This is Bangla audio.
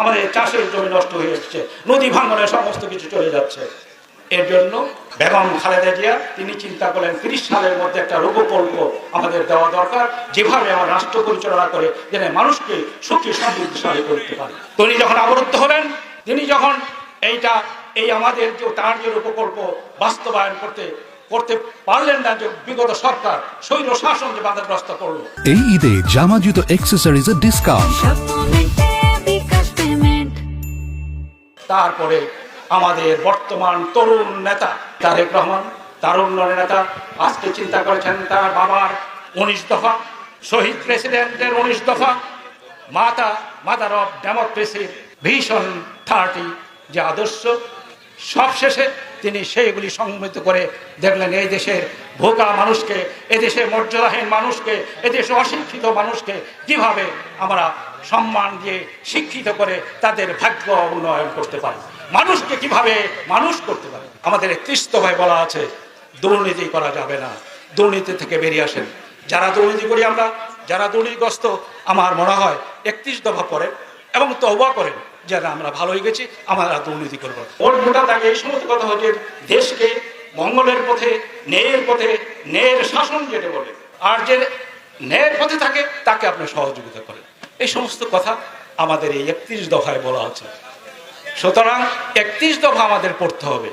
আমাদের চাষের জমি নষ্ট হয়ে যাচ্ছে নদী ভাঙনে সমস্ত কিছু চলে যাচ্ছে। এর জন্য বেগম খালেদা জিয়া তিনি চিন্তা করলেন তিরিশ সালের মধ্যে একটা রূপকল্প আমাদের দেওয়া দরকার যেভাবে আমার রাষ্ট্র পরিচালনা করে যেন মানুষকে সুখী সমৃদ্ধশালী করতে পারে। তিনি যখন অবরুদ্ধ হলেন তিনি যখন এইটা এই আমাদের যে তার যে রূপকল্প বাস্তবায়ন করতে করতে পারলেন না যে বিগত সরকার স্বৈর শাসন যে বাধাগ্রস্ত করল। এই ঈদে জামা জুতো ডিসকাউন্ট স্বপ্নেতে বিকাশ পেমেন্ট তারপরে আমাদের বর্তমান তরুণ নেতা তারেক রহমান, তারুণ্য নেতা, আজকে চিন্তা করেছেন তার বাবার উনিশ দফা, শহীদ প্রেসিডেন্টের উনিশ দফা, মাতা, মাদার অফ ডেমোক্রেসির ভীষণ থার্টি যে আদর্শ। সবশেষে তিনি সেইগুলি সংমিত করে দেখলেন, এই দেশের ভোকা মানুষকে এদেশের মর্যাদাহীন মানুষকে এদেশে অশিক্ষিত মানুষকে কীভাবে আমরা সম্মান দিয়ে শিক্ষিত করে তাদের ভাগ্য উন্নয়ন করতে পারে। মানুষকে কীভাবে মানুষ করতে পারে? আমাদের দফায় বলা আছে দুর্নীতি করা যাবে না দুর্নীতি থেকে বেরিয়ে আসেন। যারা দুর্নীতি করি আমরা যারা দুর্নীতিগ্রস্ত আমার মনে হয় একত্রিশ দফা পড়েন এবং তহবা করেন যে না, আমরা ভালো হয়ে গেছি আমরা দুর্নীতি করব। ওর গোটা তাকে এই সমস্ত কথা হচ্ছে দেশকে মঙ্গলের পথে ন্যায়ের পথে ন্যায়ের শাসন যেটা বলে আর যে ন্যায়ের পথে থাকে তাকে আপনি সহযোগিতা করেন। এই সমস্ত কথা আমাদের এই একত্রিশ দফায় বলা আছে সুতরাং একত্রিশ দফা আমাদের পড়তে হবে।